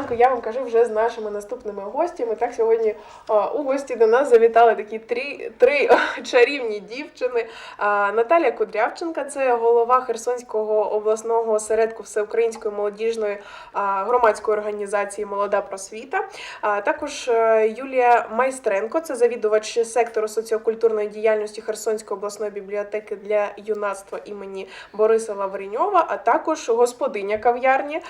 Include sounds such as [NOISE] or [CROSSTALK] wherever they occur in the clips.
ранку я вам кажу вже з нашими наступними гостями. Так сьогодні а, у гості до нас завітали такі три, три [LAUGHS] чарівні дівчини. А, Наталія Кудрявченка, це голова Херсонського обласного осередку Всеукраїнської молодіжної а, громадської організації Молода просвіта. А також е, Юлія Майстренко, це завідувач сектору соціокультурної діяльності Херсонської обласної бібліотеки для юнацтва імені Бориса Лавреньова, а також господиня кав'ярні.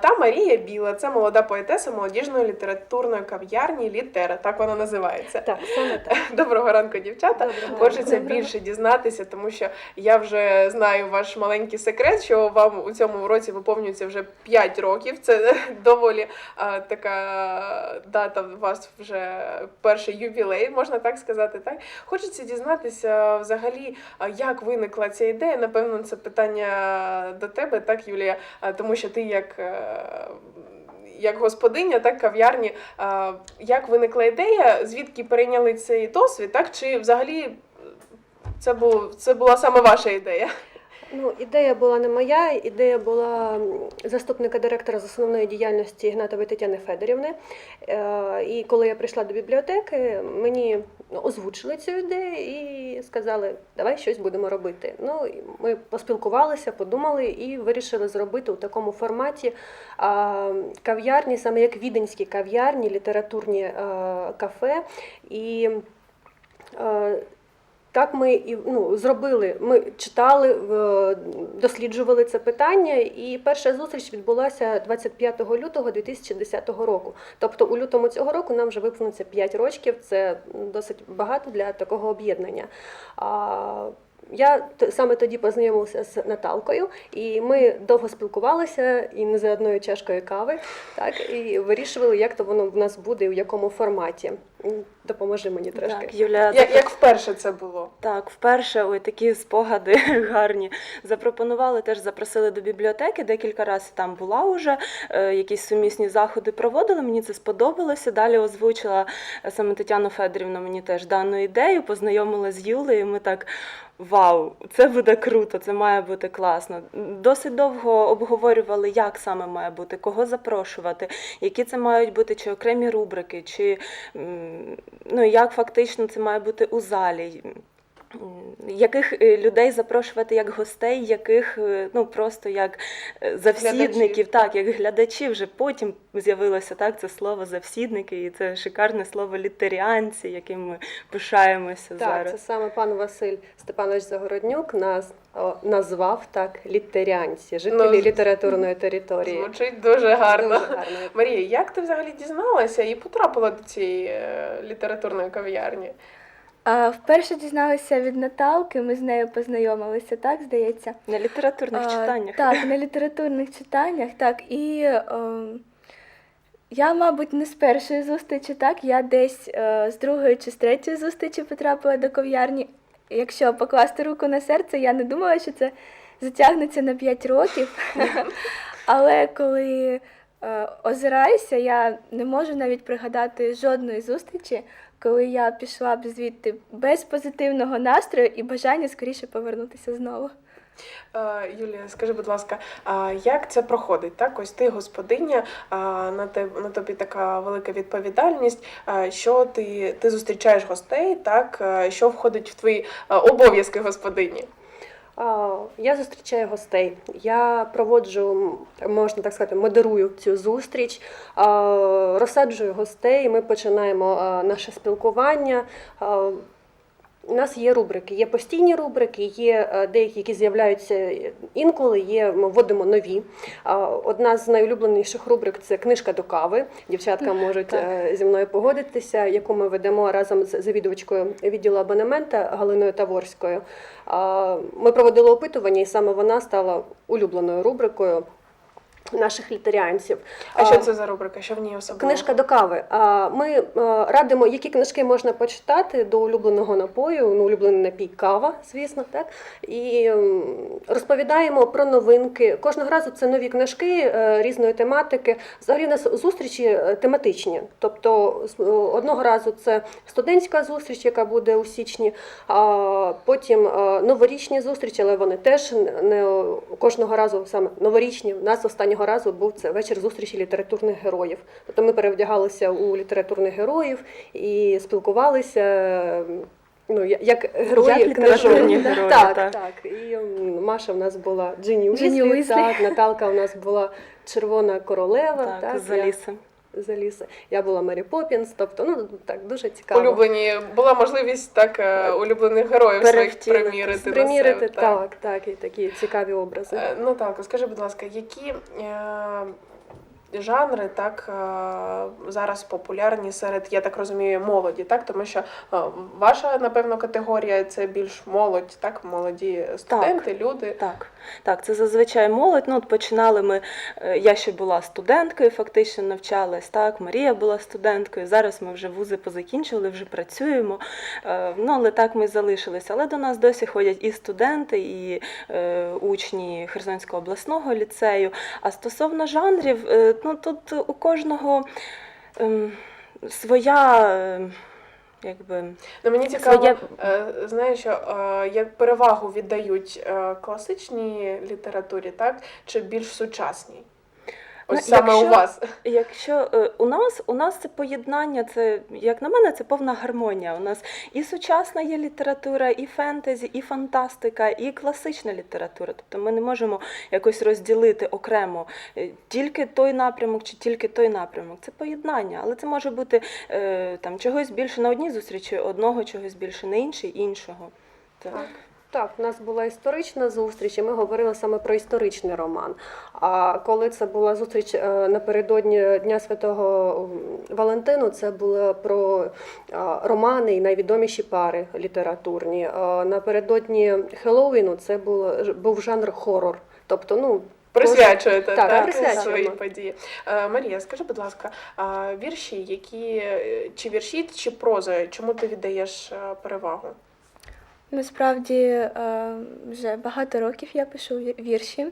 Та Марія Біла, це молода поетеса молодіжної літературної кав'ярні Літера. Так вона називається. Так, саме так. [LAUGHS] Доброго ранку, дівчата. Доброго Хочеться ранку. більше дізнатися, тому що я вже знаю ваш маленький секрет, що вам у цьому році виповнюється вже 5 років. Це [LAUGHS] доволі а, така дата. У вас вже перший ювілей, можна так сказати. Так хочеться дізнатися взагалі, як виникла ця ідея. Напевно, це питання до тебе, так, Юлія, тому що ти як. Е, Як господиня, так кав'ярні, як виникла ідея, звідки перейняли цей досвід, так чи взагалі це був це була саме ваша ідея? Ну, ідея була не моя, ідея була заступника директора з основної діяльності Ігнатової Тетяни Федорівни. Е, І коли я прийшла до бібліотеки, мені озвучили цю ідею і сказали, давай щось будемо робити. Ну, ми поспілкувалися, подумали і вирішили зробити у такому форматі кав'ярні, саме як віденські кав'ярні, літературні е, кафе. І е, так ми і ну, зробили. Ми читали, досліджували це питання, і перша зустріч відбулася 25 лютого 2010 року. Тобто у лютому цього року нам вже виповниться 5 років. Це досить багато для такого об'єднання. Я саме тоді познайомилася з Наталкою, і ми довго спілкувалися і не за одною чашкою кави, так і вирішували, як то воно в нас буде і в якому форматі. Допоможи мені трошки. Так, Юля, Як, як вперше це було? так, вперше ой, такі спогади [LAUGHS] гарні. Запропонували, теж запросили до бібліотеки. Декілька разів там була уже, е, якісь сумісні заходи проводили. Мені це сподобалося. Далі озвучила е, саме Тетяна Федорівна мені теж дану ідею, познайомила з Юлею. Ми так. Вау, це буде круто, це має бути класно. Досить довго обговорювали, як саме має бути, кого запрошувати, які це мають бути чи окремі рубрики, чи ну як фактично це має бути у залі. Яких е, людей запрошувати як гостей, яких е, ну просто як е, завсідників, Глядачів. так як глядачів. Вже потім з'явилося так це слово завсідники, і це шикарне слово літеріанці, яким ми пишаємося Так, зараз. це саме пан Василь Степанович Загороднюк нас о, назвав так літерянці, жителі Ну, літературної території. Звучить дуже гарно. Дуже гарно. Марія, як ти взагалі дізналася і потрапила до цієї літературної кав'ярні? А, вперше дізналася від Наталки, ми з нею познайомилися, так здається. На літературних А, читаннях. Так, на літературних читаннях, так. І ем, я, мабуть, не з першої зустрічі, так, я десь е, з другої чи з третьої зустрічі потрапила до кав'ярні. Якщо покласти руку на серце, я не думала, що це затягнеться на 5 років. [LAUGHS] Але коли е, озираюся, я не можу навіть пригадати жодної зустрічі, коли я пішла б звідти без позитивного настрою і бажання скоріше повернутися знову. Е, Юлія, скажи, будь ласка, як це проходить? Так, ось ти господиня, на тебе на тобі така велика відповідальність. Що ти, ти зустрічаєш гостей, так що входить в твої обов'язки господині? Я зустрічаю гостей. Я проводжу, можна так сказати, модерую цю зустріч, розсаджую гостей. Ми починаємо наше спілкування. У нас є рубрики, є постійні рубрики, є е, деякі, які з'являються інколи, є, ми вводимо нові. Одна з найулюбленіших рубрик це книжка до кави. Дівчатка можуть Так. е, зі мною погодитися, яку ми ведемо разом з завідувачкою відділу абонемента Галиною Таворською. Ми проводили опитування, і саме вона стала улюбленою рубрикою наших літеріанців. А що це за рубрика? Що в ній особливо? Книжка до кави. Ми е, радимо, які книжки можна почитати до улюбленого напою, ну, улюблений напій кава, звісно, так. І розповідаємо про новинки. Кожного разу це нові книжки е, різної тематики. Взагалі у нас зустрічі е, тематичні. Тобто е, одного разу це студентська зустріч, яка буде у січні, а потім е, новорічні зустрічі, але вони теж не кожного разу саме новорічні. У нас останнього останнього разу був це вечір зустрічі літературних героїв. Тобто ми перевдягалися у літературних героїв і спілкувалися. Ну, як герої Як літературні книжок. герої, так, так. так. І Маша в нас була Джині Уізлі. так, Наталка у нас була Червона королева. Так, так, з я- Аліси. з Аліси. Я була Мері Поппінс, тобто, ну так дуже цікаво. Улюблені була можливість так е, улюблених героїв своїх примірити. примірити. на себе, так, так, і такі цікаві образи. Е, так, скажи, будь ласка, які е, жанри так е, зараз популярні серед, я так розумію, молоді, так? Тому що е, ваша, напевно, категорія це більш молодь, так? Молоді студенти, люди. Так, так, це зазвичай молодь. Ну, от починали ми. е, Я ще була студенткою, фактично навчалась. Так, Марія була студенткою. Зараз ми вже вузи позакінчили, вже працюємо. Ну, але так ми залишилися. Але до нас досі ходять і студенти, і учні Херсонського обласного ліцею. А стосовно жанрів, ну тут у кожного ем, своя. ем, Якби Ну, мені цікаво, Своє- е, знаєш, що е, як перевагу віддають е, класичній літературі, так? Чи більш сучасній? Ось Ну, саме якщо- у вас. Якщо е, у нас у нас це поєднання, це як на мене, це повна гармонія. У нас і сучасна є література, і фентезі, і фантастика, і класична література. Тобто ми не можемо якось розділити окремо е, тільки той напрямок чи тільки той напрямок. Це поєднання, але це може бути е, там чогось більше на одній зустрічі, одного чогось більше на іншій, іншого. Так. Так, у нас була історична зустріч, і ми говорили саме про історичний роман. А коли це була зустріч е, напередодні Дня Святого Валентину, це було про е, романи і найвідоміші пари літературні. Напередодні Хеллоуіну це було, був жанр хорор. Тобто, ну, Присвячуєте Так, так, присвячуємо. свої події. Е, Марія, скажи, будь ласка, вірші, які е, чи вірші, чи проза, чому ти віддаєш е, перевагу? Насправді е, вже багато років я пишу вірші.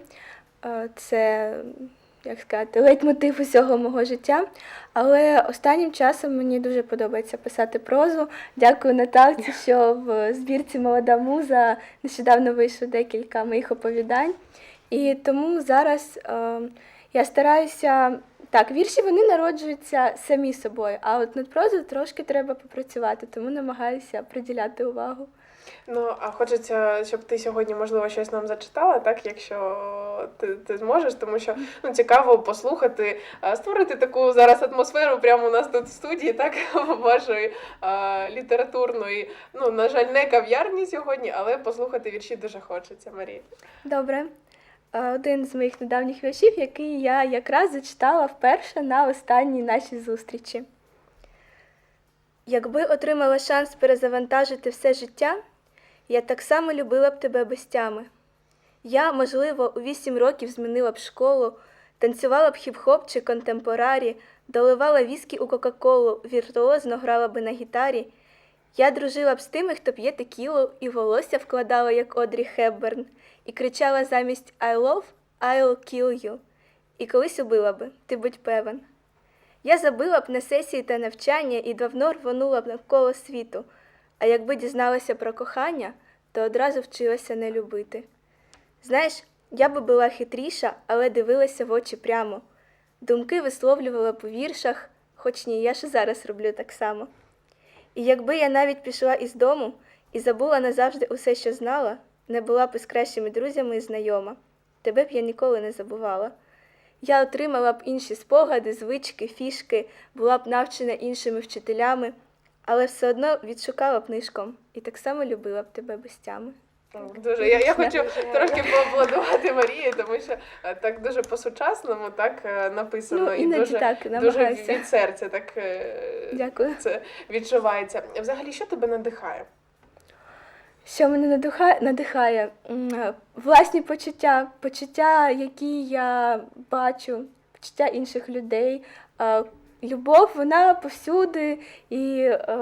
Е, Це, як сказати, лейтмотив усього мого життя. Але останнім часом мені дуже подобається писати прозу. Дякую Наталці, що в збірці Молода муза нещодавно вийшло декілька моїх оповідань. І тому зараз е, я стараюся. Так, вірші вони народжуються самі собою, а от над прозою трошки треба попрацювати, тому намагаюся приділяти увагу. Ну, а хочеться, щоб ти сьогодні, можливо, щось нам зачитала, так, якщо ти, ти зможеш, тому що ну, цікаво послухати, створити таку зараз атмосферу прямо у нас тут в студії, так, [LAUGHS] вашої літературної. Ну, на жаль, не кав'ярні сьогодні, але послухати вірші дуже хочеться, Марія. Добре. Е, Один з моїх недавніх віршів, який я якраз зачитала вперше на останній нашій зустрічі. Якби отримала шанс перезавантажити все життя, я так само любила б тебе без тями. Я, можливо, у вісім років змінила б школу, танцювала б хіп-хоп чи контемпорарі, доливала віскі у Кока-Колу, віртуозно грала би на гітарі. Я дружила б з тими, хто п'є текілу, і волосся вкладала, як Одрі Хепберн, і кричала замість I love, I'll kill you. І колись убила би, ти будь певен. Я забила б на сесії та навчання і давно рвонула б навколо світу, а якби дізналася про кохання, то одразу вчилася не любити. Знаєш, я би була хитріша, але дивилася в очі прямо. Думки висловлювала по віршах, хоч ні, я ж зараз роблю так само. І якби я навіть пішла із дому і забула назавжди усе, що знала, не була б із кращими друзями і знайома, тебе б я ніколи не забувала. Я отримала б інші спогади, звички, фішки, була б навчена іншими вчителями, але все одно відшукала б нишком і так само любила б тебе без тями. Дуже я, я хочу трошки поаплодувати Марії, тому що е, так дуже по-сучасному так е, написано Ну, і дуже, так, дуже від серця так е, Дякую. це відчувається. Взагалі, що тебе надихає? Що мене надихає, надихає власні почуття, почуття, які я бачу, почуття інших людей. Любов, вона повсюди, і е,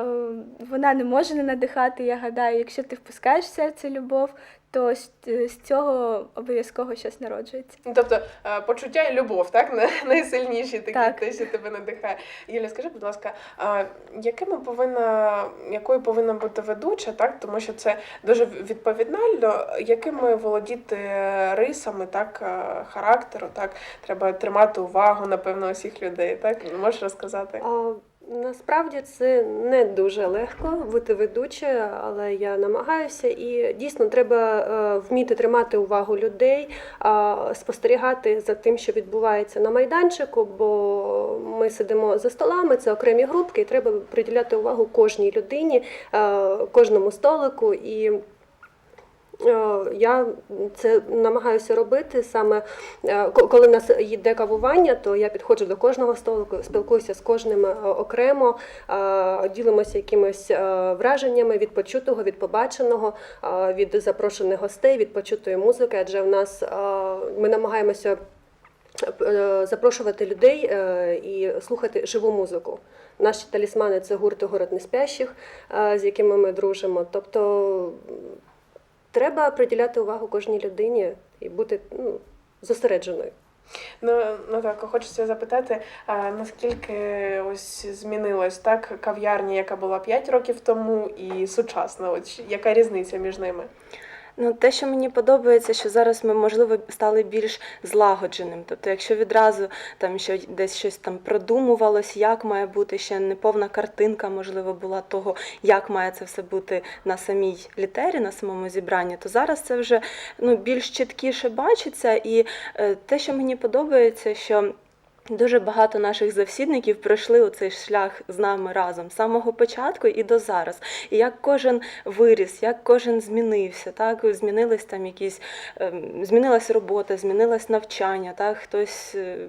вона не може не надихати. Я гадаю, якщо ти впускаєш в серце любов, то з, з цього обов'язково щось народжується. Тобто е, почуття і любов, так? На- Найсильніші такі, Так. те, що тебе надихає. Юля, скажи, будь ласка, якими повинна, якою повинна бути ведуча, так? Тому що це дуже відповідально, якими володіти рисами, так, е, характеру, так? Треба тримати увагу, напевно, усіх людей, так? Можеш розказати? А, Насправді це не дуже легко бути ведучою, але я намагаюся. І дійсно треба е, вміти тримати увагу людей, спостерігати за тим, що відбувається на майданчику, бо ми сидимо за столами, це окремі групки, і треба приділяти увагу кожній людині, е, кожному столику. І Я це намагаюся робити саме е, коли в нас йде кавування, то я підходжу до кожного столику, спілкуюся з кожним е, окремо, е, ділимося якимись е, враженнями від почутого, від побаченого, е, від запрошених гостей, від почутої музики. Адже в нас е, ми намагаємося е, запрошувати людей е, і слухати живу музику. Наші талісмани це гурти город неспящих, е, з якими ми дружимо. Тобто треба приділяти увагу кожній людині і бути ну, зосередженою. Ну, ну так, хочеться запитати, а, наскільки ось змінилась так кав'ярня, яка була 5 років тому, і сучасна? От яка різниця між ними? Ну, те, що мені подобається, що зараз ми, можливо, стали більш злагодженим. Тобто, якщо відразу там що десь щось там продумувалось, як має бути, ще не повна картинка, можливо, була того, як має це все бути на самій літері, на самому зібранні, то зараз це вже ну, більш чіткіше бачиться. І е, те, що мені подобається, що Дуже багато наших завсідників пройшли оцей шлях з нами разом з самого початку і до зараз. І як кожен виріс, як кожен змінився, так змінились там якісь ем, змінилась робота, змінилось навчання, так хтось ем,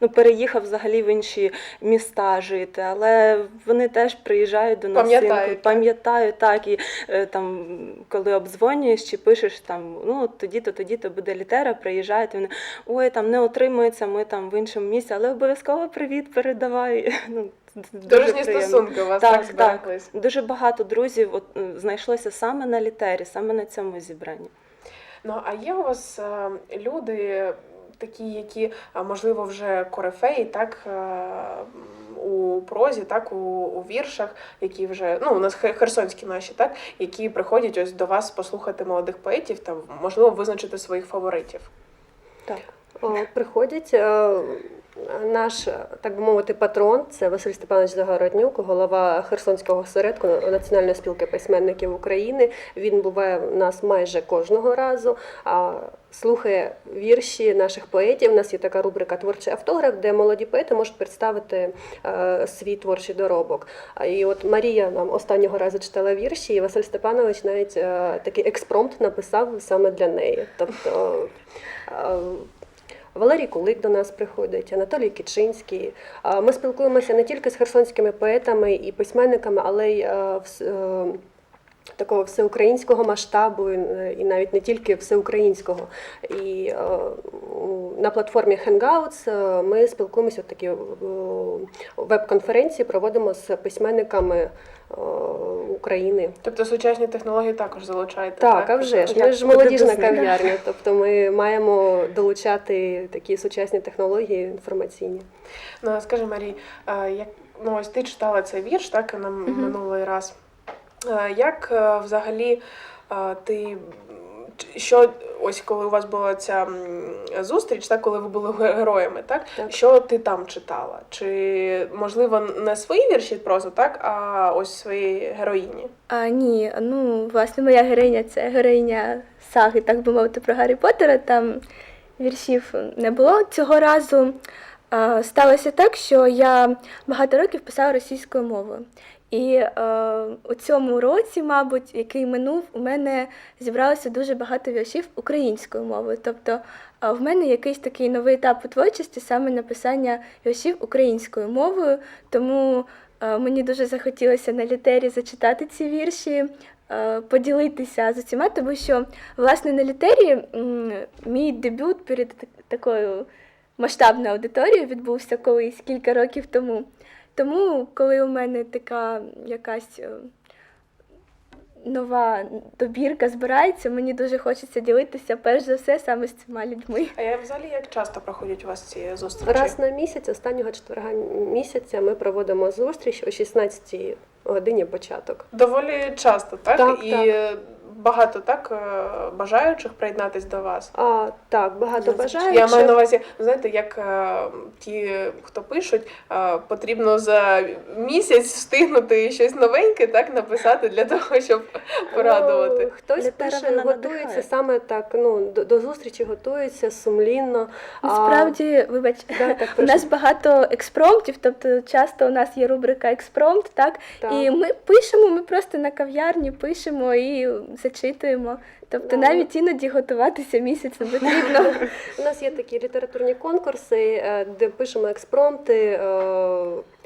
ну переїхав взагалі в інші міста жити, але вони теж приїжджають до нас Пам'ятають, так. пам'ятають так і е, там, коли обдзвонюєш чи пишеш там, ну тоді-то, тоді-то буде літера, приїжджають, і вони ой, там не отримується, ми там в іншому місці, але обов'язково привіт передавай. [LAUGHS] Ну, Дружні приємно. стосунки у вас так, Так, так. Дуже багато друзів от, знайшлося саме на літері, саме на цьому зібранні. Ну а є у вас е, люди, такі, які можливо вже корифеї, так е, у прозі, так у, у віршах, які вже ну у нас херсонські наші, так які приходять ось до вас послухати молодих поетів, там можливо визначити своїх фаворитів. Так. Приходять е, наш, так би мовити, патрон це Василь Степанович Загороднюк, голова Херсонського осередку Національної спілки письменників України. Він буває у нас майже кожного разу. Слухає вірші наших поетів. У нас є така рубрика Творчий автограф, де молоді поети можуть представити е, свій творчий доробок. І от Марія нам останнього разу читала вірші, і Василь Степанович навіть е, такий експромт написав саме для неї. Тобто Валерій Кулик до нас приходить, Анатолій Кічинський. Ми спілкуємося не тільки з херсонськими поетами і письменниками, але й е, такого всеукраїнського масштабу, і е, навіть не тільки всеукраїнського. І е, на платформі Hangouts ми спілкуємося такі веб-конференції, проводимо з письменниками України. Тобто сучасні технології також залучаєте. Так, а вже ж. Ми Як ж молодіжна кав'ярня, [LAUGHS] тобто ми маємо долучати такі сучасні технології інформаційні. Ну, скажи, Марій, як ну ось ти читала цей вірш, так нам угу. минулий раз. Як е, взагалі ти що ось коли у вас була ця зустріч, так коли ви були [LAUGHS] героями, так? Так. Що ти там читала? Чи можливо не свої вірші просто, так, а ось свої героїні? А, ні, ну, власне, моя героїня це героїня саги, так би мовити, про Гаррі Поттера. Там віршів не було. Цього разу сталося так, що я багато років писала російською мовою. І е, у цьому році, мабуть, який минув, у мене зібралося дуже багато віршів українською мовою. Тобто е, в мене якийсь такий новий етап у творчості, саме написання віршів українською мовою. Тому е, мені дуже захотілося на літері зачитати ці вірші, е, поділитися з усіма, тому що власне на літері мій дебют перед так- такою масштабною аудиторією відбувся колись кілька років тому. Тому, коли у мене така якась е, нова добірка збирається, мені дуже хочеться ділитися перш за все саме з цими людьми. А я взагалі як часто проходять у вас ці зустрічі? Раз на місяць, останнього четверга місяця, ми проводимо зустріч о 16 годині початок. Доволі часто, так? Так, і так. Багато так е, бажаючих приєднатись до вас. А так, багато бажаючих. Я маю на увазі, знаєте, як е, ті, хто пишуть, е, потрібно за місяць встигнути щось новеньке, так написати для того, щоб порадувати. Ну, хтось Літера, пише, готується надихає. саме так. Ну до, до зустрічі готується сумлінно. А, Насправді, вибач, да, так, [LAUGHS] у нас багато експромтів, тобто часто у нас є рубрика експромт, так? Так. І ми пишемо, ми просто на кав'ярні пишемо і зачитуємо. Тобто Ну, навіть іноді готуватися місяць не потрібно. [LAUGHS] У нас є такі літературні конкурси, е, де пишемо експромти, е,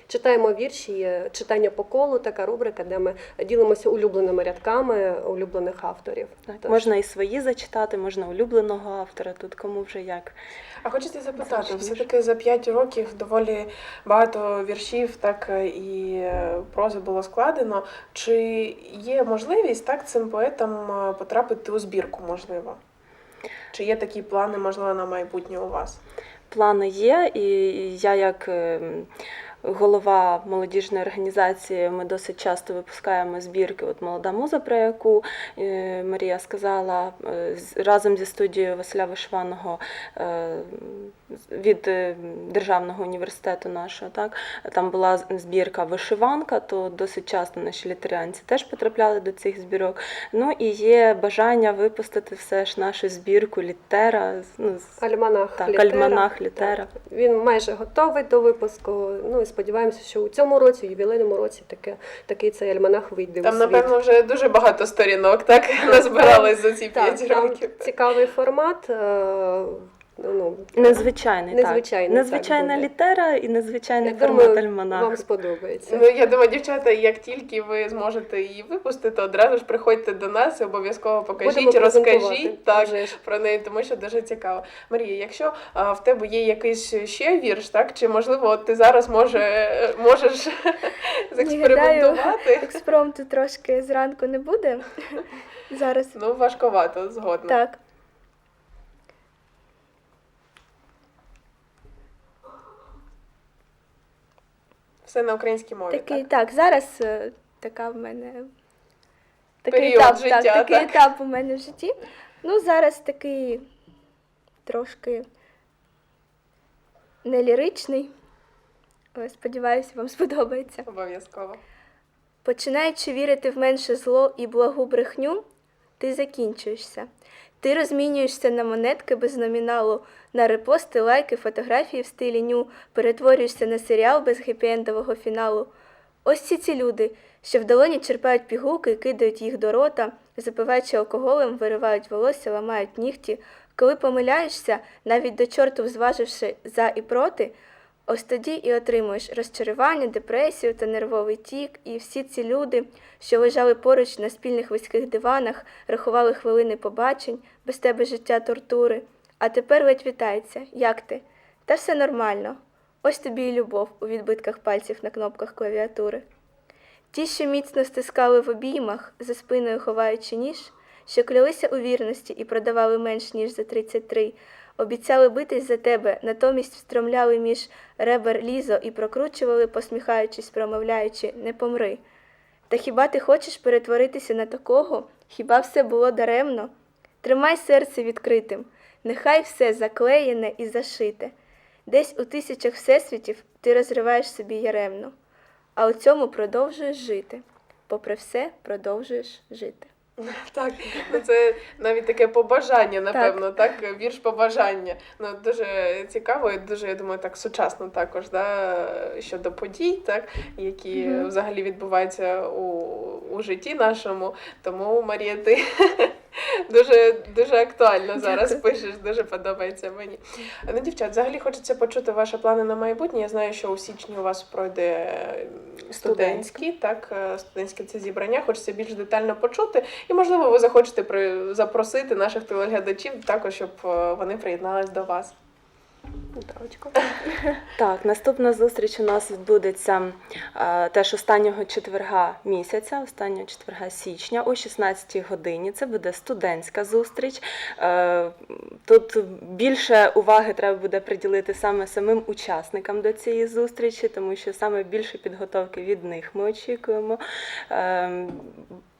читаємо вірші, є читання по колу, така рубрика, де ми ділимося улюбленими рядками улюблених авторів. Так, Тож, можна і свої зачитати, можна улюбленого автора, тут кому вже як. А хочеться запитати, все-таки за 5 років доволі багато віршів, так і е, прози було складено. Чи є можливість так цим поетам е, потрапити у збірку, можливо? Чи є такі плани, можливо, на майбутнє у вас? Плани є, і я як ем, голова молодіжної організації, ми досить часто випускаємо збірки. От молода муза, про яку е, Марія сказала, е, разом зі студією Василя Вишиваного е, від е, Державного університету нашого. Так? Там була збірка Вишиванка, то досить часто наші літеріанці теж потрапляли до цих збірок. Ну і є бажання випустити все ж нашу збірку літера. Ну, Альманах так, літера. альманах літера. Так. Він майже готовий до випуску. Ну і сподіваємося, що у цьому році, у ювілейному році, таке, такий цей альманах вийде Там, у світ. напевно, вже дуже багато сторінок, так назбирались за ці Так, 5 там років. цікавий формат. Ну, Незвичайний, Незвичайний, так. так, Незвичайна буде. літера і незвичайний я формат думаю, альманаху. вам сподобається. Ну, я думаю, дівчата, як тільки ви зможете її випустити, одразу ж приходьте до нас і обов'язково покажіть, Будемо розкажіть так, про неї, тому що дуже цікаво. Марія, якщо а, в тебе є якийсь ще вірш, так чи можливо от ти зараз може, можеш [LAUGHS] зекспериментувати? Експромту трошки зранку не буде. Зараз Ну, важковато, згодна. так. Все на українській мові. Такий, так? так, зараз е, така в мене такий Період етап, життя, так, такий так. етап у мене в житті. Ну, зараз такий трошки не ліричний. Але сподіваюся, вам [LAUGHS] сподобається. Обов'язково. Починаючи вірити в менше зло і благу брехню, ти закінчуєшся. Ти розмінюєшся на монетки без номіналу, на репости, лайки, фотографії в стилі ню, перетворюєшся на серіал без хеппі-ендового фіналу. Ось ці ці люди, що в долоні черпають пігулки кидають їх до рота, запиваючи алкоголем, виривають волосся, ламають нігті. Коли помиляєшся, навіть до чорту зваживши за і проти, Ось тоді і отримуєш розчарування, депресію та нервовий тік, і всі ці люди, що лежали поруч на спільних вузьких диванах, рахували хвилини побачень, без тебе життя тортури. А тепер ледь вітається. Як ти? Та все нормально. Ось тобі і любов у відбитках пальців на кнопках клавіатури. Ті, що міцно стискали в обіймах, за спиною ховаючи ніж, що клялися у вірності і продавали менш ніж за 33, обіцяли битись за тебе, натомість встромляли між ребер лізо і прокручували, посміхаючись, промовляючи не помри. Та хіба ти хочеш перетворитися на такого? Хіба все було даремно? Тримай серце відкритим, нехай все заклеєне і зашите. Десь у тисячах всесвітів ти розриваєш собі яремно, а у цьому продовжуєш жити. Попри все, продовжуєш жити. [LAUGHS] Так, ну це навіть таке побажання, напевно, так, вірш побажання. Ну дуже цікаво і дуже, я думаю, так сучасно також, да, щодо подій, так, які Мгм. взагалі відбуваються у, у житті нашому. Тому Марія, ти [LAUGHS] дуже дуже актуально зараз Дякую. пишеш, дуже подобається мені. Ну, дівчат, взагалі хочеться почути ваші плани на майбутнє. Я знаю, що у січні у вас пройде студентські, так, е, студентське це зібрання. Хочеться більш детально почути. І, можливо, ви захочете при... запросити наших телеглядачів також, щоб е, вони приєднались до вас. [LAUGHS] Так, наступна зустріч у нас відбудеться е, теж останнього четверга місяця, останнього четверга січня о 16 годині. Це буде студентська зустріч. Е, тут більше уваги треба буде приділити саме самим учасникам до цієї зустрічі, тому що саме більше підготовки від них ми очікуємо. Е,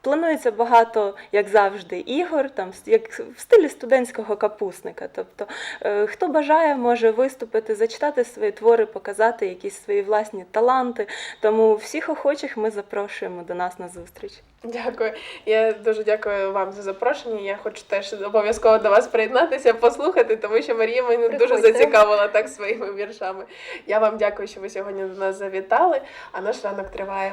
Планується багато, як завжди, ігор, там як в стилі студентського капусника. Тобто Е, Хто бажає, може виступити, зачитати свої твори, показати якісь свої власні таланти. Тому всіх охочих ми запрошуємо до нас на зустріч. Дякую. Я дуже дякую вам за запрошення. Я хочу теж обов'язково до вас приєднатися, послухати, тому що Марія мене дуже зацікавила так своїми віршами. Я вам дякую, що ви сьогодні до нас завітали, а наш ранок триває.